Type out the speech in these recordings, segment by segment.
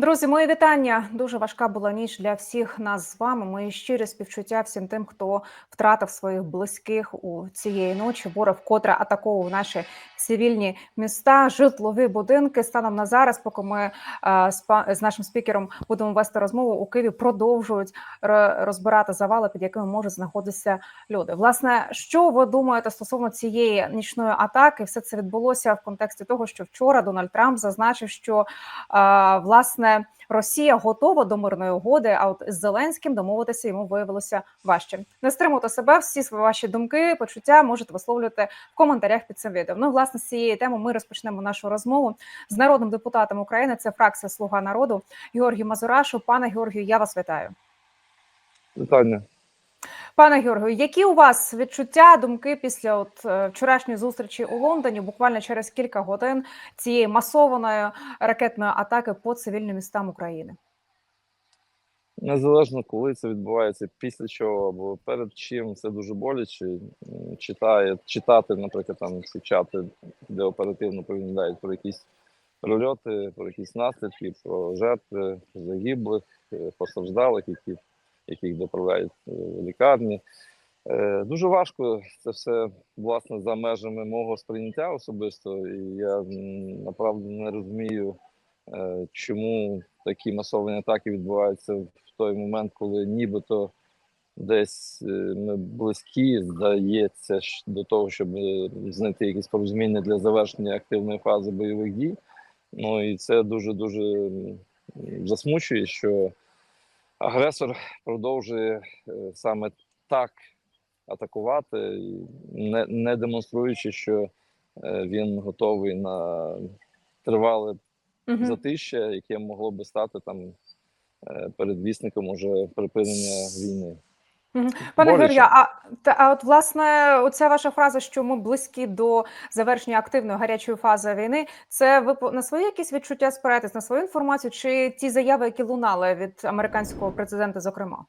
Друзі, мої вітання. Дуже важка була ніч для всіх нас з вами. Мої щирі співчуття всім тим, хто втратив своїх близьких у цієї ночі. Ворог вкотре атаковував наші цивільні міста, житлові будинки. Станом на зараз, поки ми е, з, нашим спікером будемо вести розмову у Києві, продовжують розбирати завали, під якими можуть знаходитися люди. Власне, що ви думаєте стосовно цієї нічної атаки? Все це відбулося в контексті того, що вчора Дональд Трамп зазначив, що е, власне Росія готова до мирної угоди. А от з Зеленським домовитися йому виявилося важче. Не стримуйте себе. Всі свої ваші думки, почуття можете висловлювати в коментарях під цим відео. Ну, власне, з цієї теми ми розпочнемо нашу розмову з народним депутатом України. Це фракція Слуга народу Георгій Мазурашу. Пане Георгію, я вас вітаю. Питання. Пане Георгію, які у вас відчуття, думки після от е, вчорашньої зустрічі у Лондоні, буквально через кілька годин цієї масованої ракетної атаки по цивільним містам України? Незалежно коли це відбувається, після чого або перед чим це дуже боляче. Читає, читати, наприклад, там ці чати, де оперативно повідомляють про якісь прольоти, про якісь наслідки, про жертви, загиблих, е, постраждалих, які, яких доправляють е, лікарні. Е, Дуже важко це все власне за межами мого сприйняття особисто. І я направду не розумію, е, чому такі масовані атаки відбуваються в той момент, коли нібито десь ми близькі, здається, до того, щоб знайти якісь порозуміння для завершення активної фази бойових дій. Ну і це дуже дуже засмучує, що агресор продовжує е, саме так атакувати, не, не демонструючи, що е, він готовий на тривале угу. затище, яке могло би стати там е, передвісником уже припинення війни. Пане Боляче. А, а от власне оця ваша фраза, що ми близькі до завершення активної гарячої фази війни, це ви на свої якісь відчуття спираєтесь, на свою інформацію, чи ті заяви, які лунали від американського президента, зокрема?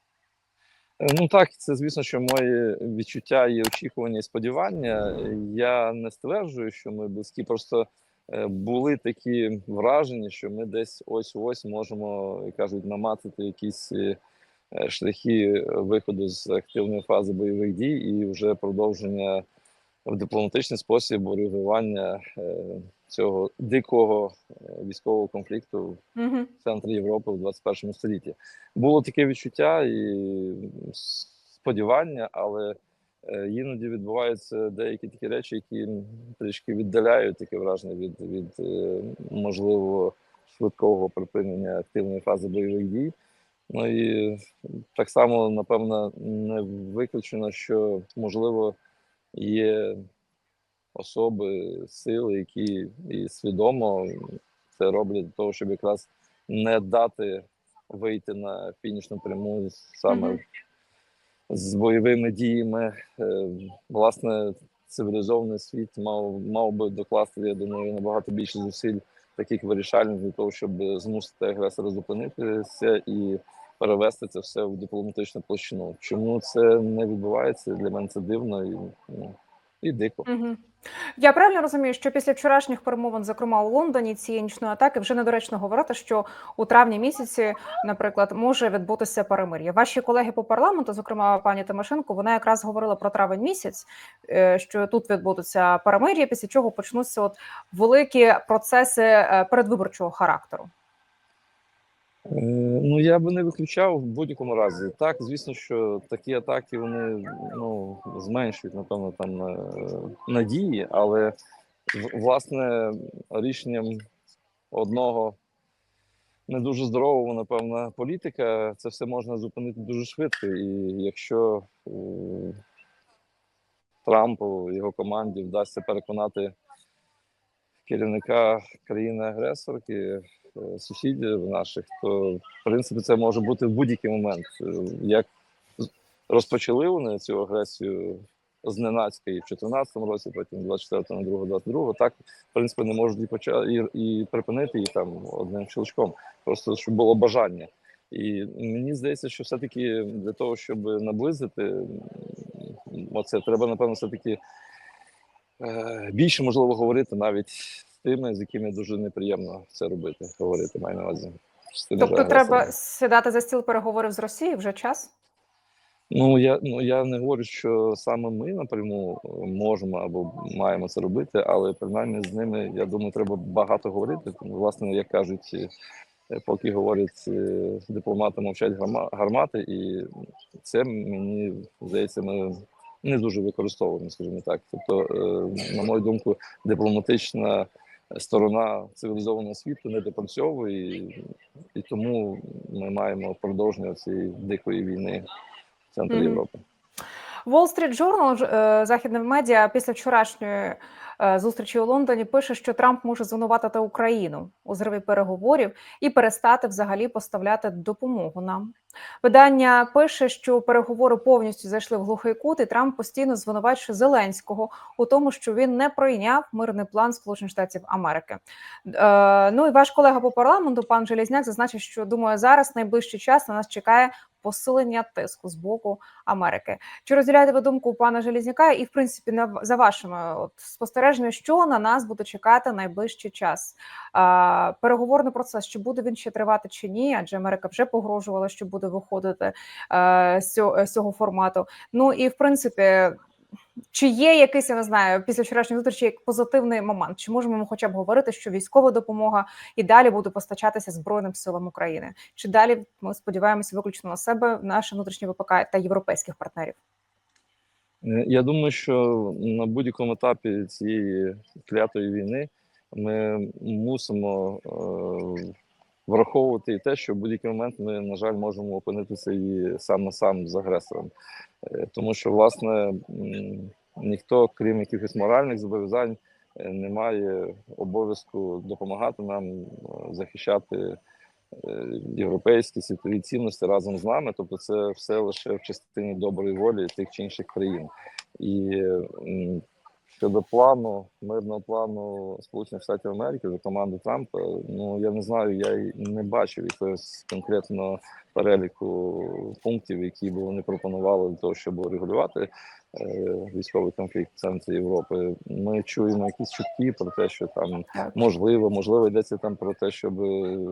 Е, Ну так, це звісно, що мої відчуття і очікування і сподівання. Я не стверджую, що ми близькі. Просто е, були такі враження, що ми десь ось ось можемо, як кажуть, намацати якісь е, шляхи виходу з активної фази бойових дій і вже продовження в дипломатичний спосіб урегулювання е, цього дикого е, військового конфлікту Угу. в центрі Європи в 21 столітті. Було таке відчуття і сподівання, але е, іноді відбуваються деякі такі речі, які трішки віддаляють таке враження від, від е, можливо швидкого припинення активної фази бойових дій. Ну і так само, напевно, не виключено, що можливо є особи, сили, які і свідомо це роблять для того, щоб якраз не дати вийти на фінішну пряму саме з бойовими діями. Е, Власне, цивілізований світ мав, мав би докласти, я думаю, набагато більше зусиль, таких вирішальних для того, щоб змусити агресора зупинитися і перевести це все в дипломатичну площину. Чому це не відбувається? Для мене це дивно і, ну, і дико. Угу. Я правильно розумію, що після вчорашніх перемовин, зокрема у Лондоні, цієї нічної атаки, вже недоречно говорити, що у травні місяці, наприклад, може відбутися перемир'я. Ваші колеги по парламенту, зокрема пані Тимошенко, вона якраз говорила про травень місяць, е, що тут відбудуться перемир'я, після чого почнуться от великі процеси е, передвиборчого характеру. Е, Ну, я би не виключав в будь-якому разі. Так, звісно, що такі атаки вони ну, зменшують, напевно, там е, надії, але власне рішенням одного не дуже здорового, напевно, політика це все можна зупинити дуже швидко. І якщо е, Трампу його команді вдасться переконати керівника країни-агресорки, сусідів наших, то в принципі це може бути в будь-який момент. Е, Як розпочали вони цю агресію зненацька і в 2014 році, потім в 24-му, 22 22 так в принципі не можуть і почати і, припинити її там одним щелчком. Просто щоб було бажання. І мені здається, що все-таки для того, щоб наблизити оце, треба напевно все-таки е, більше можливо говорити навіть з тими, з якими дуже неприємно це робити, говорити маю на увазі. Тобто треба сідати за стіл переговорів з Росією вже час? Ну я ну я не говорю, що саме ми напряму е, можемо або маємо це робити, але принаймні з ними я думаю, треба багато говорити. Тому, власне, як кажуть, е, поки говорять е, дипломати, мовчать гарма- гармати, і це мені здається, ми не дуже використовуємо, скажімо так. Тобто, е, на мою думку, дипломатична сторона цивілізованого світу не допрацьовує, і, і тому ми маємо продовження цієї дикої війни в центрі Мгм. Європи. Wall Street Journal, е, західне медіа, після вчорашньої е, зустрічі у Лондоні пише, що Трамп може звинуватити Україну у зриві переговорів і перестати взагалі поставляти допомогу нам. Видання пише, що переговори повністю зайшли в глухий кут, і Трамп постійно звинувачує Зеленського у тому, що він не прийняв мирний план Сполучених Штатів Америки. Е, ну і ваш колега по парламенту, пан Желізняк, зазначив, що думаю, зараз найближчий час на нас чекає посилення тиску з боку Америки. Чи розділяєте ви думку пана Желізняка? І в принципі, на за вашими от, спостереженнями, що на нас буде чекати найближчий час? А, переговорний процес, чи буде він ще тривати чи ні? Адже Америка вже погрожувала, що буде виходити а, з, цього, з цього формату. Ну і в принципі. Чи є якийсь, я не знаю, після вчорашньої зустрічі позитивний момент? Чи можемо ми хоча б говорити, що військова допомога і далі буде постачатися Збройним силам України? Чи далі ми сподіваємося виключно на себе, наше внутрішнє ВПК та європейських партнерів? Е, Я думаю, що на будь-якому етапі цієї клятої війни ми мусимо е, враховувати і те, що в будь-який момент ми, на жаль, можемо опинитися і сам на сам з агресором. Е, Тому що, власне, ніхто, крім якихось моральних зобов'язань, е, не має обов'язку допомагати нам е, захищати європейські світові цінності разом з нами. Тобто, це все лише в частині доброї волі тих чи інших країн. І щодо плану, мирного плану Сполучених Штатів Америки за команди Трампа, ну я не знаю, я не бачив якогось конкретного переліку пунктів, які б вони пропонували для того, щоб регулювати е, військовий конфлікт в центрі Європи. Ми чуємо якісь чутки про те, що там можливо, можливо, йдеться там про те, щоб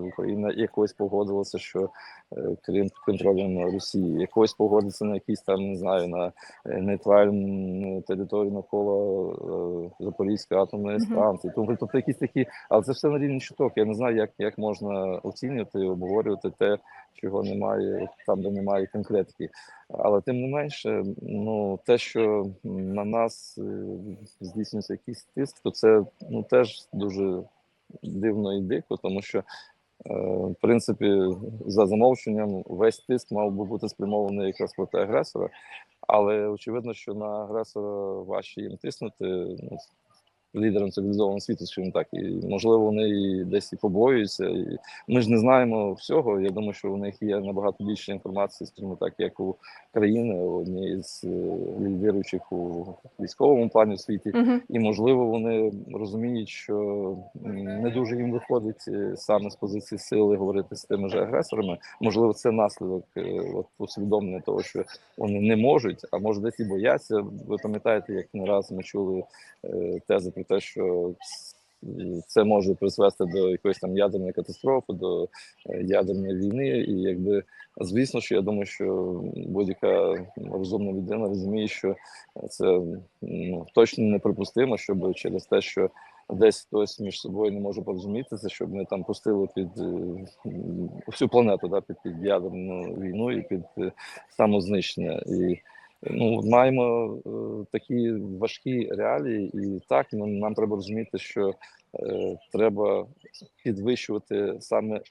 Україна якось погодилася, що е, крім контролем Росії, якось погодиться на якісь там, не знаю, на е, нейтральну територію навколо Запорізької атомної станції. Тобто, тобто якісь такі, але це все на рівні чуток. Я не знаю, як, як можна оцінювати, обговорювати те, чого немає там, де немає конкретики. Але тим не менше, ну те, що на нас е, здійснюється якийсь тиск, то це ну теж дуже дивно і дико, тому що. е, В принципі, за замовченням, весь тиск мав би бути спрямований якраз проти агресора, але очевидно, що на агресора важче їм тиснути лідерам цивілізованого світу, скажімо так, і можливо вони і десь і побоюються. І ми ж не знаємо всього. Я думаю, що у них є набагато більше інформації, скажімо так, як у країни, однієї з е, лідируючих у військовому плані в світі. Угу. І можливо вони розуміють, що не дуже їм виходить е, саме з позиції сили говорити з тими ж агресорами. Можливо, це наслідок е, от, усвідомлення того, що вони не можуть, а може десь і бояться. Ви пам'ятаєте, як не раз ми чули тези про те, що це може призвести до якоїсь там ядерної катастрофи, до е, ядерної війни, і якби звісно, що я думаю, що будь-яка розумна людина розуміє, що це ну, точно неприпустимо, щоб через те, що десь хтось між собою не може порозумітися, щоб ми там пустили під е, всю планету, да, під, під ядерну війну і під е, самознищення. І ну, маємо е, такі важкі реалії, і так ну, нам треба розуміти, що е, треба підвищувати саме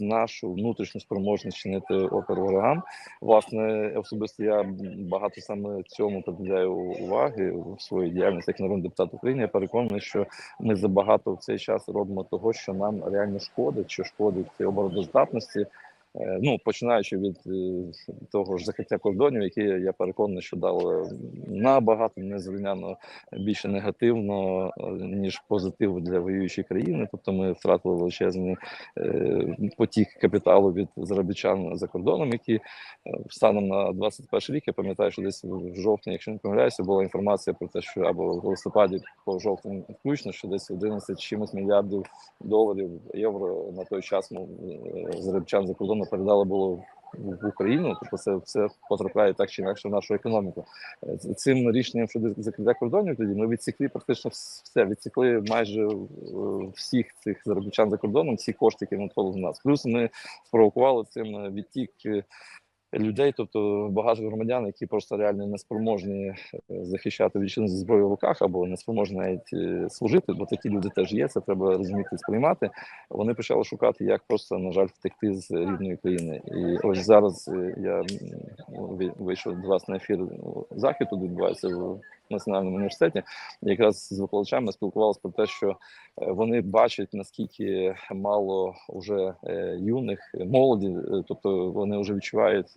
нашу внутрішню спроможність чинити опір ворогам. Власне, особисто я багато саме цьому приділяю уваги в своїй діяльності як народний депутат України. Я переконаний, що ми забагато в цей час робимо того, що нам реально шкодить, що шкодить обороноздатності. Е, Ну, починаючи від е, того ж закриття кордонів, яке я переконаний, що дало набагато незрівняно більше негативно е, ніж позитив для воюючої країни. Тобто ми втратили величезний потік капіталу від заробітчан за кордоном, які станом на 21 рік я пам'ятаю, що десь в жовтні, якщо не помиляюся, була інформація про те, що або в листопаді по жовтень включно, що десь 11 чимось мільярдів доларів євро на той час заробітчан за кордоном передали було в Україну, тобто це все потрапляє так чи інакше в нашу економіку. Е, Цим рішенням щодо закриття кордонів тоді ми відсікли практично все, відсікли майже е, всіх цих заробітчан за кордоном, всі кошти, які надходили до нас. Плюс ми спровокували цим е, відтік. Людей, тобто багато громадян, які просто реально не спроможні е, захищати вічну зброю в руках або не спроможні навіть е, служити, бо такі люди теж є. Це треба розуміти сприймати. Вони почали шукати, як просто на жаль втекти з рідної країни. І ось зараз е, я ви- вийшов до вас на ефір ну, захід тут відбувається в національному університеті. Якраз з викладачами спілкувалися про те, що е, вони бачать наскільки мало вже е, юних е, молоді, тобто вони вже відчувають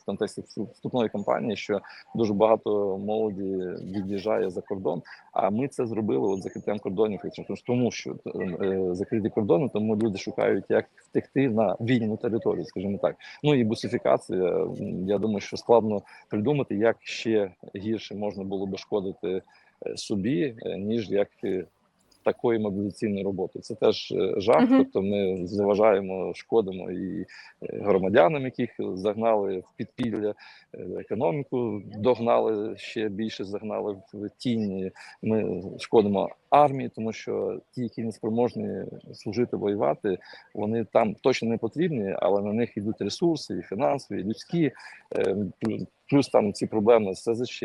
в контексті вступної кампанії, що дуже багато молоді від'їжджає за кордон. А ми це зробили от закриттям кордонів, тому що закриті кордони, тому люди шукають, як втекти на вільну територію, скажімо так. Ну і бусифікація. Я думаю, що складно придумати, як ще гірше можна було би шкодити е, собі, е, ніж як е, такою мобілізаційною роботою. Це теж жах. Мгм. Тобто ми заважаємо, шкодимо і громадянам, яких загнали в підпілля, економіку догнали ще більше, загнали в тінь. Ми шкодимо армії, тому що ті, які не спроможні служити, воювати, вони там точно не потрібні, але на них йдуть ресурси, і фінансові, і людські. Плю- Плюс там ці проблеми з СЗЧ,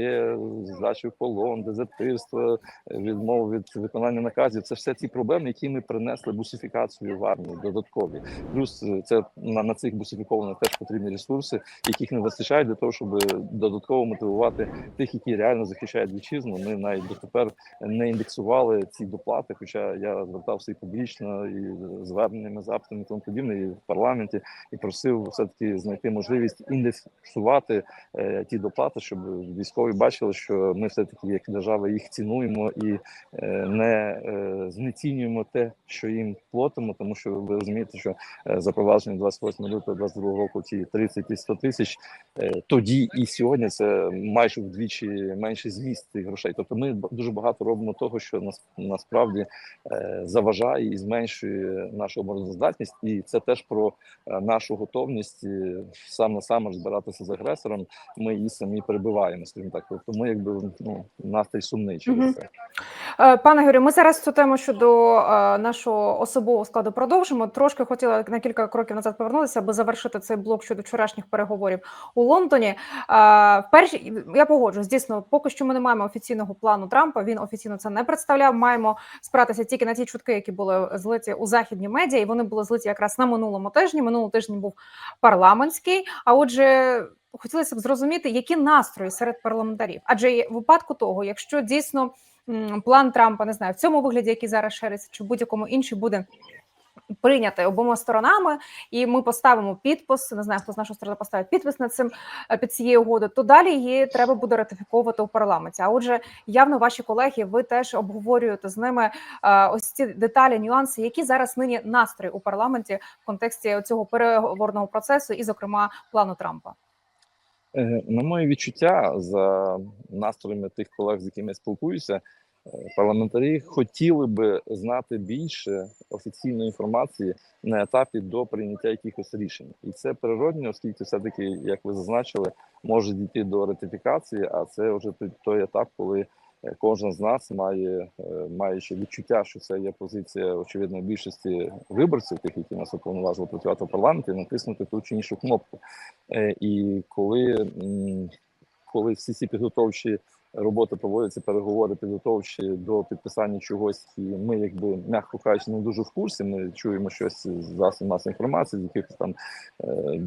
здачі в полон, дезертирство, відмова від виконання наказів. Це все ці проблеми, які ми принесли бусифікацію в армію додаткові. Плюс е, це на, на цих бусифікованих теж потрібні ресурси, яких не вистачає для того, щоб додатково мотивувати тих, які реально захищають вітчизну. Ми навіть дотепер не індексували ці доплати. Хоча я звертався і публічно, і зверненнями, запитами тому подібне, і в парламенті, і просив все таки знайти можливість індексувати е, ті доплати, щоб військові бачили, що ми все таки як держава їх цінуємо і е, не е, знецінюємо те, що їм платимо, тому що ви розумієте, що е, запровадження 28 лютого 22 року ці 30 і 100 тисяч тоді і сьогодні це майже вдвічі менше зміст цих грошей. Тобто ми дуже багато робимо того, що нас насправді заважає і зменшує нашу обороноздатність, і це теж про нашу готовність сам на сам розбиратися з агресором. Ми її самі перебиваємо, скажімо так. Тобто ми якби ну настрій сумний через це. Е, Пане Юрію, ми зараз цю тему щодо е, нашого особового складу продовжимо. Трошки хотіла на кілька кроків назад повернутися, аби завершити цей блок щодо вчорашніх переговорів у Лондоні. Е, перші я погоджуюсь, дійсно, поки що ми не маємо офіційного плану Трампа. Він офіційно це не представляв. Маємо спиратися тільки на ті чутки, які були злиті у західні медіа, і вони були злиті якраз на минулому тижні. Минулий тиждень був парламентський. А отже. Хотілося б зрозуміти, які настрої серед парламентарів, адже в випадку того, якщо дійсно план Трампа не знаю в цьому вигляді, який зараз шериться, чи будь-якому інший буде прийнятий обома сторонами, і ми поставимо підпис. Не знаю, хто з нашої сторони поставить підпис над цим е, під цією угодою, то далі її треба буде ратифіковувати у парламенті. А отже, явно ваші колеги, ви теж обговорюєте з ними е, ось ці деталі, нюанси, які зараз нині настрої у парламенті в контексті цього переговорного процесу, і, зокрема, плану Трампа. Е, На моє відчуття за настроями тих колег, з якими я спілкуюся, е, парламентарі хотіли би знати більше офіційної інформації на етапі до прийняття якихось рішень, і це природньо, оскільки все-таки, як ви зазначили, може дійти до ратифікації, а це вже той- етап, коли кожен з нас має, е, ще відчуття, що це є позиція очевидно більшості виборців, тих, які нас уповноважили працювати в парламенті, натиснути ту чи іншу кнопку. Е, І коли, коли всі ці підготовчі роботи проводяться, переговори підготовчі до підписання чогось, і ми, якби м'яко кажучи, не дуже в курсі. Ми чуємо щось з засобів масової інформації, з якихось там е,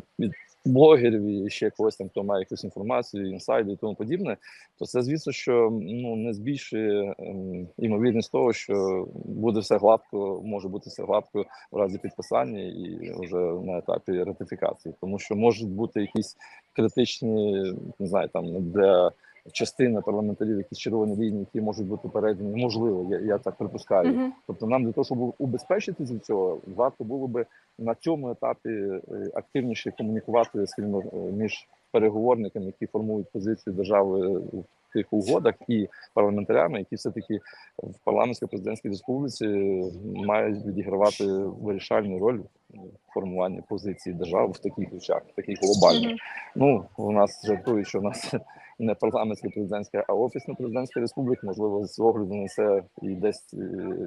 блогерів і ще когось там, хто має якусь інформацію, інсайди і тому подібне, то це звісно, що ну не збільшує ем, ймовірність того, що буде все гладко, може бути все гладко в разі підписання і вже на етапі ратифікації, тому що можуть бути якісь критичні, не знаю, там для частини парламентарів, якісь червоні лінії, які можуть бути передані, можливо, я, я так припускаю. Мгм. Тобто, нам для того, щоб убезпечитися від цього, варто було би на цьому етапі е, активніше комунікувати скажімо, е, між переговорниками, які формують позицію держави у тих угодах, і парламентарями, які все таки в парламентсько-президентській республіці мають відігравати вирішальну роль в формуванні позиції держави в таких речах, в таких глобальних. Мгм. Ну у нас жартують, що у нас не парламентська президентська, а офісна президентська республіка. Можливо, з огляду на це і десь е,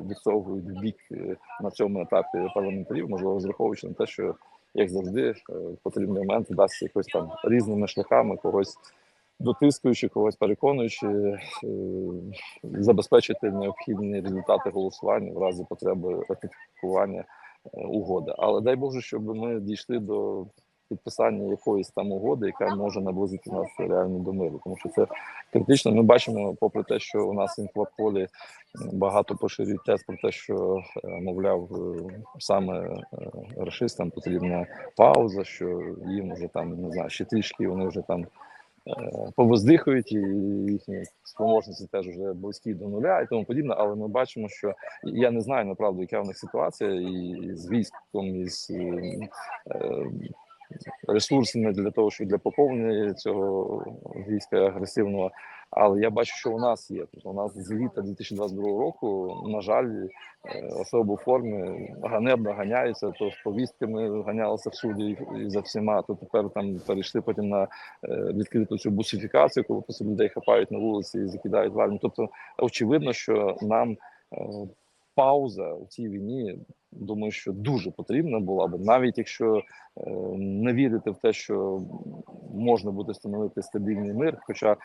відсовують бік е, на цьому етапі парламентарів, можливо, зраховуючи на те, що як завжди е, в потрібний момент дасть якось там різними шляхами когось. Дотискуючи когось, переконуючи, е, забезпечити необхідні результати голосування в разі потреби ратифікування е, угоди. Але дай Боже, щоб ми дійшли до підписання якоїсь там угоди, яка може наблизити нас реально до миру, тому що це критично. Ми бачимо, попри те, що у нас інфополі багато поширюють тез про те, що е, мовляв е, саме е, рашистам потрібна пауза, що їм вже там не знаю, ще трішки вони вже там. Повоздихають і їхні спроможності теж вже близькі до нуля і тому подібне. Але ми бачимо, що я не знаю направду, яка в них ситуація і з військом, і з ресурсами для того, що для поповнення цього війська агресивного. Але я бачу, що у нас є. Тобто у нас з літа 2022 року, на жаль, е, особи у формі ганебно ганяються, то з повістками ганялися всюди і за всіма. То тепер там перейшли потім на е, відкриту цю бусифікацію, коли просто людей хапають на вулиці і закидають в армію. Тобто, очевидно, що нам е, пауза у цій війні. Думаю, що дуже потрібна була б, навіть якщо е, не вірити в те, що можна буде встановити стабільний мир. Хоча е,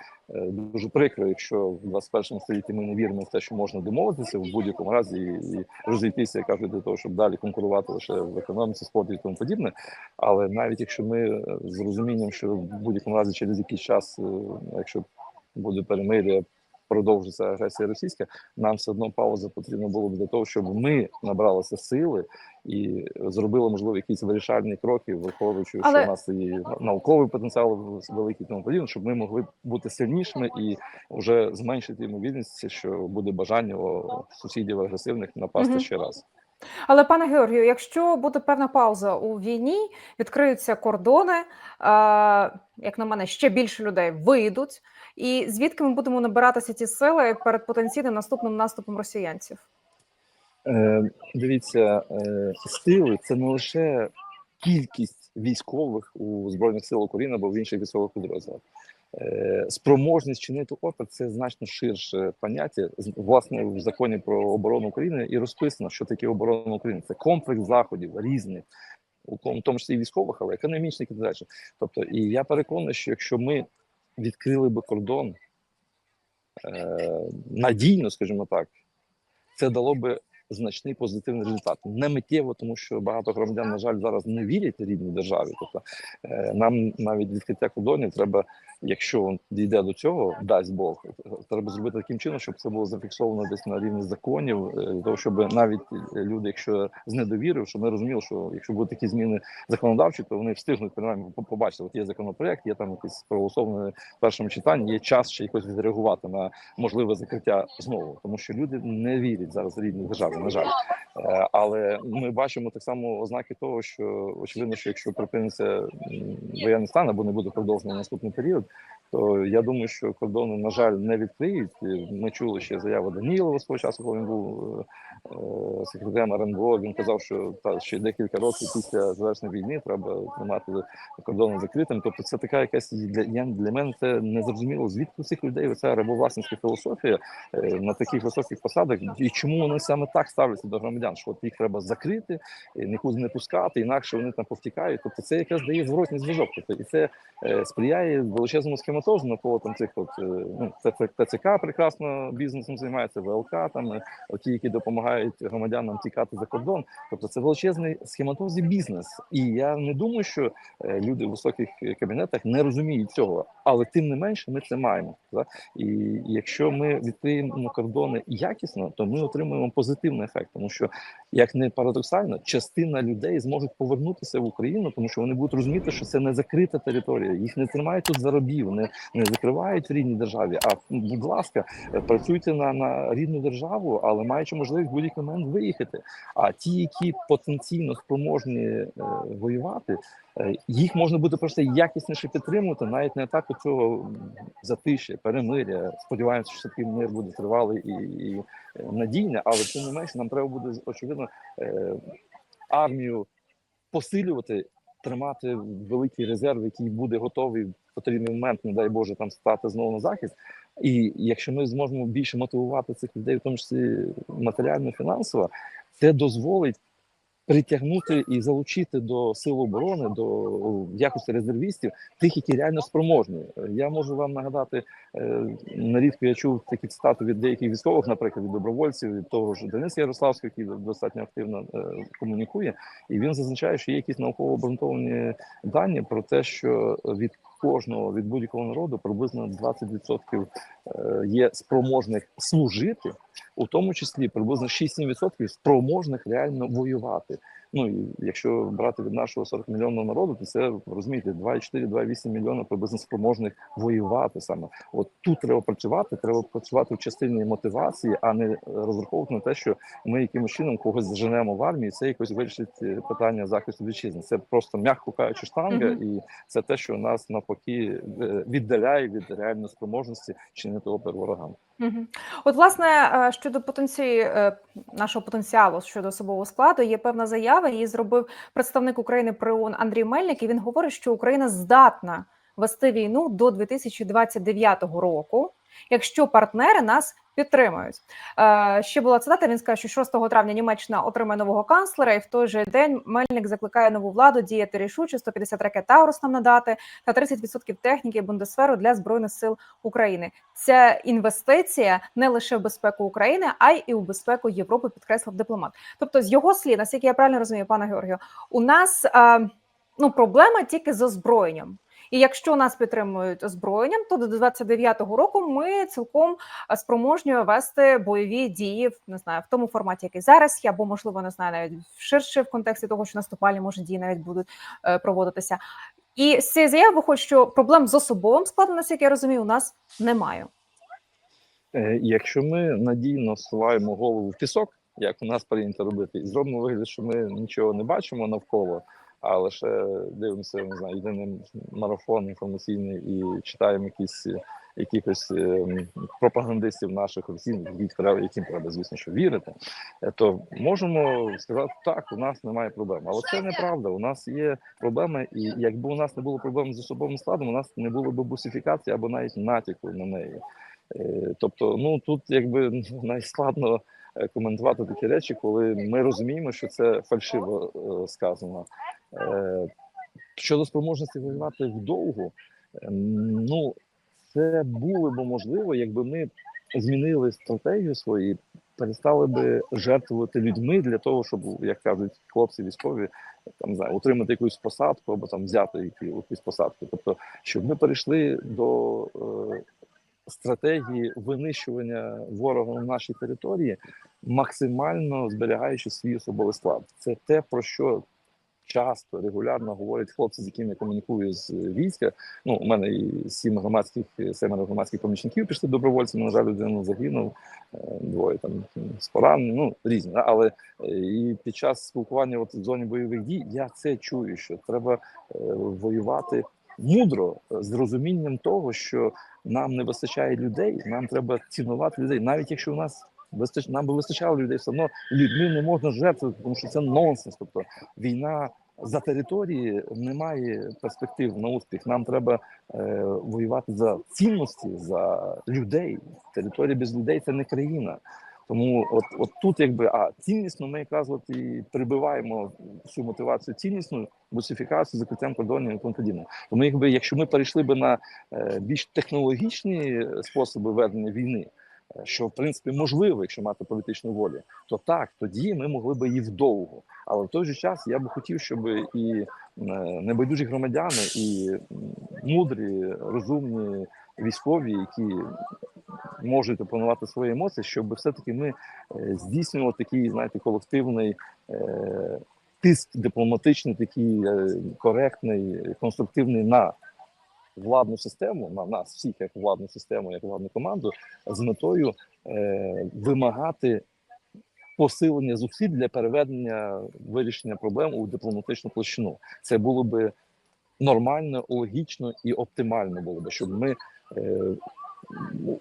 дуже прикро, якщо в 21 столітті ми не віримо в те, що можна домовитися в будь-якому разі і, і розійтися, як кажуть, для того, щоб далі конкурувати лише в економіці, спорті і тому подібне. Але навіть якщо ми е, з розумінням, що в будь-якому разі через якийсь час, е, якщо буде перемир'я, продовжиться агресія російська, нам все одно пауза потрібна було б для того, щоб ми набралися сили і зробили можливо якісь вирішальні кроки, враховуючи, Але- що у нас і науковий потенціал великий, тому подібне, щоб ми могли бути сильнішими і вже зменшити ймовірність, що буде бажання у сусідів агресивних напасти Мгм. ще раз. Але пане Георгію, якщо буде певна пауза у війні, відкриються кордони, як на мене, ще більше людей вийдуть. І звідки ми будемо набиратися ці сили перед потенційним наступним наступом росіянців? Е, дивіться, е, сили це не лише кількість військових у збройних сил України або в інших військових підрозділах. Е, спроможність чинити опір це значно ширше поняття. Власне, в законі про оборону України і розписано, що таке оборона України. Це комплекс заходів різних, у тому- числі військових, але економічних і так далі. Тобто, і я переконаний, що якщо ми відкрили би кордон е, надійно, скажімо так, це дало би значний позитивний результат. Не миттєво, тому що багато громадян, на жаль, зараз не вірять рідній державі. Тобто е, нам навіть відкриття кордонів треба, якщо дійде до цього, дасть Бог, треба зробити таким чином, щоб це було зафіксовано десь на рівні законів, е, для того, щоб навіть люди, якщо з недовірою, щоб ми розуміли, що якщо будуть такі зміни законодавчі, то вони встигнуть принаймні побачити. От є законопроект, є там якийсь проголосований в першому читанні, є час ще якось відреагувати на можливе закриття знову, тому що люди не вірять зараз рідній державі, на жаль. Е, Але ми бачимо так само ознаки того, що очевидно, що якщо припиниться воєнний стан або не буде продовжено наступний період, то я думаю, що кордони, на жаль, не відкриють. Ми чули ще заяву Данілова свого часу, коли він був е, е, секретарем РНБО. Він казав, що та ще декілька років після завершення війни треба тримати кордони закритим. Тобто, це така якась для я для мене це незрозуміло. Звідки у цих людей ця рабовласницька філософія е, на таких високих посадах, і чому вони саме так ставляться до громадян? Що от їх треба закрити, е, нікуди не пускати, інакше вони там повтікають. Тобто, це якраз дає зворотний зв'язок. Тобто, і це е, сприяє величезному схематизму схематоз навколо там цих от е, ну ТЦК прекрасно бізнесом займається, ВЛК там е, ті, які допомагають громадянам тікати за кордон. Тобто це величезний схематоз і бізнес. І я не думаю, що е, люди в високих кабінетах не розуміють цього, але тим не менше ми це маємо. Да? І якщо ми відкриємо кордони якісно, то ми отримуємо позитивний ефект, тому що як не парадоксально, частина людей зможуть повернутися в Україну, тому що вони будуть розуміти, що це не закрита територія, їх не тримають тут за робів, не, не закривають в рідній державі. А будь ласка, е, працюйте на, на рідну державу, але маючи можливість в будь-який момент виїхати. А ті, які потенційно спроможні е, воювати, їх можна буде просто якісніше підтримувати, навіть на етапі цього затишя, перемиря. Сподіваємося, що такий мир буде тривалий і, і е, надійний, але тим не менше нам треба буде очевидно е, армію посилювати, тримати великий резерв, який буде готовий в потрібний момент, не дай Боже, там стати знову на захист. І якщо ми зможемо більше мотивувати цих людей, в тому числі матеріально фінансово, це дозволить притягнути і залучити до сил оборони, до в якості резервістів, тих, які реально спроможні. Я можу вам нагадати е, нерідко я чув такі цитати від деяких військових, наприклад, від добровольців, від того ж Дениса Ярославського, який достатньо активно е, комунікує, і він зазначає, що є якісь науково обґрунтовані дані про те, що від кожного від будь-якого народу приблизно 20% е, є спроможних служити, у тому числі приблизно 6-7% спроможних реально воювати. Ну і якщо брати від нашого 40 мільйонного народу, то це розумієте 2,4-2,8 мільйона приблизно спроможних воювати саме. От тут треба працювати, треба працювати в частині мотивації, а не розраховувати на те, що ми якимось чином когось заженемо в армії. Це якось вирішить е, питання захисту вітчизни. Це просто м'яко кажучи штанга, Мгм. і це те, що нас навпаки е, віддаляє від реальної спроможності чинити опір ворогам. От, власне, е, щодо потенції е, нашого потенціалу щодо особового складу, є певна заява. Її зробив представник України при ООН Андрій Мельник. І він говорить, що Україна здатна вести війну до 2029 року, якщо партнери нас підтримують. Е, ще була цитата. Він сказав, що 6 травня Німеччина отримає нового канцлера, і в той же день Мельник закликає нову владу діяти рішуче 150 ракет Таурус нам надати та 30% техніки Бундесферу для збройних сил України. Ця інвестиція не лише в безпеку України, а й у безпеку Європи, підкреслив дипломат. Тобто, з його слів, наскільки я правильно розумію, пане Георгію, у нас е, ну проблема тільки з озброєнням. І якщо нас підтримують озброєнням, то до 29-го року ми цілком е, спроможні вести бойові дії в не знаю в тому форматі, який зараз є, або можливо не знаю навіть ширше в контексті того, що наступальні може дії навіть будуть е, проводитися. І з цієї заяви виходить, що проблем з особовим складом, наскільки я розумію, у нас немає. Е, Якщо ми надійно суваємо голову в пісок, як у нас прийнято робити, і зробимо вигляд, що ми нічого не бачимо навколо, а лише дивимося, не знаю, єдиний марафон інформаційний і читаємо якісь е, якихось е, пропагандистів наших офіційних, яким треба, яким треба, звісно, що вірити, е, то можемо сказати, так, у нас немає проблем. Але це неправда. У нас є проблеми, і якби у нас не було проблем з особовим складом, у нас не було б бусифікації або навіть натяку на неї. Тобто, ну тут якби найскладно коментувати такі речі, коли ми розуміємо, що це фальшиво сказано. Е, Щодо спроможності воювати вдовго, е, ну це було б можливо, якби ми змінили стратегію свою, перестали би жертвувати людьми для того, щоб, як кажуть хлопці військові, там знаю, отримати якусь посадку або там взяти якусь посадку. Тобто, щоб ми перейшли до е, стратегії винищування ворога на нашій території, максимально зберігаючи свій особовий склад. Це те, про що часто регулярно говорять хлопці, з якими я комунікую з війська. Ну, у мене і сім громадських семеро громадських помічників пішли добровольцями. На жаль, один загинув, е, двоє там з поранень, ну різні. Але е, і під час спілкування от в зоні бойових дій я це чую, що треба е, воювати мудро е, з розумінням того, що нам не вистачає людей, нам треба цінувати людей, навіть якщо у нас вистач... нам би вистачало людей, все одно людьми не можна жертвувати, тому що це нонсенс. Тобто війна за території немає перспектив на успіх. Нам треба е, воювати за цінності, за людей. Територія без людей це не країна. Тому от, от тут, якби а ціннісно, ми якраз от і перебиваємо всю мотивацію ціннісну, бусифікацію, закриттям кордонів і тому подібне. Тому, якби якщо ми перейшли би на е, більш технологічні способи ведення війни, що в принципі можливо, якщо мати політичну волю, то так тоді ми могли би і вдовго. Але в той же час я би хотів, щоб і е, небайдужі громадяни, і мудрі, розумні військові, які можуть опанувати свої емоції, щоб все-таки ми е, здійснювали такий, знаєте, колективний е, тиск дипломатичний, такий е, коректний, конструктивний на владну систему, на нас всіх, як владну систему, як владну команду, з метою е, вимагати посилення зусиль для переведення вирішення проблем у дипломатичну площину. Це було би нормально, логічно і оптимально було би, щоб ми е,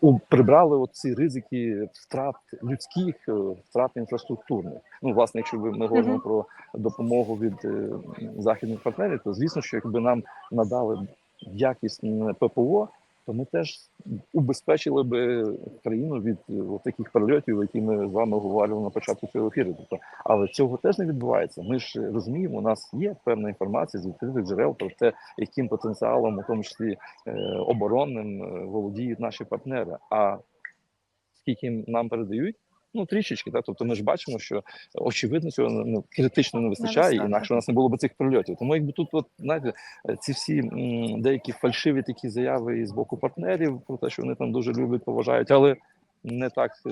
у- прибрали ці ризики втрат людських, е, втрат інфраструктурних. Ну, власне, якщо ми говоримо Мгм. про допомогу від е, західних партнерів, то звісно, що якби нам надали якісне ППО, то ми теж убезпечили би країну від е, таких прильотів, які ми з вами говорили на початку цього ефіру. Тобто, але цього теж не відбувається. Ми ж розуміємо, у нас є певна інформація з відкритих джерел про те, яким потенціалом, у тому числі е, оборонним, е, володіють наші партнери. А скільки нам передають? Ну, трішечки, так. Тобто ми ж бачимо, що очевидно цього ну, критично не вистачає, інакше у нас не було б цих прильотів. Тому якби тут, от, знаєте, ці всі м, деякі фальшиві такі заяви і з боку партнерів про те, що вони там дуже люблять, поважають, але не так е,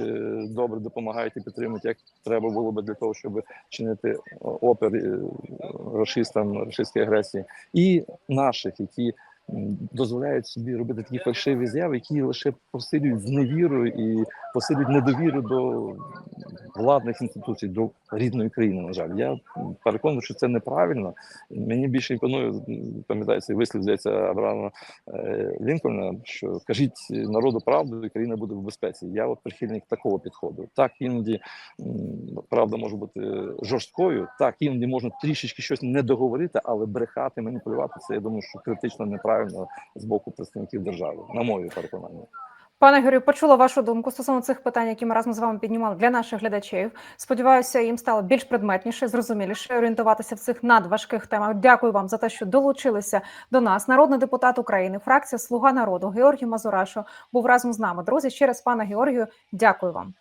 добре допомагають і підтримують, як треба було би для того, щоб чинити опір е, рашистам, рашистській агресії, і наших, які дозволяють собі робити такі фальшиві зяви, які лише посилюють зневіру і посилюють недовіру до владних інституцій, до рідної країни. На жаль, я переконаний, що це неправильно. Мені більше імпонує, пам'ятаю вислів здається Авраама е, Лінкольна, що кажіть народу правду, і країна буде в безпеці. Я от прихильник такого підходу. Так іноді правда може бути жорсткою, так іноді можна трішечки щось не договорити, але брехати, маніпулювати це я думаю, що критично неправильно з боку представників держави, на моє переконання. Пане Юрію, почула вашу думку стосовно цих питань, які ми разом з вами піднімали для наших глядачів. Сподіваюся, їм стало більш предметніше, зрозуміліше орієнтуватися в цих надважких темах. Дякую вам за те, що долучилися до нас. Народний депутат України, фракція Слуга народу Георгій Мазурашо був разом з нами. Друзі, ще раз, пане Георгію, дякую вам.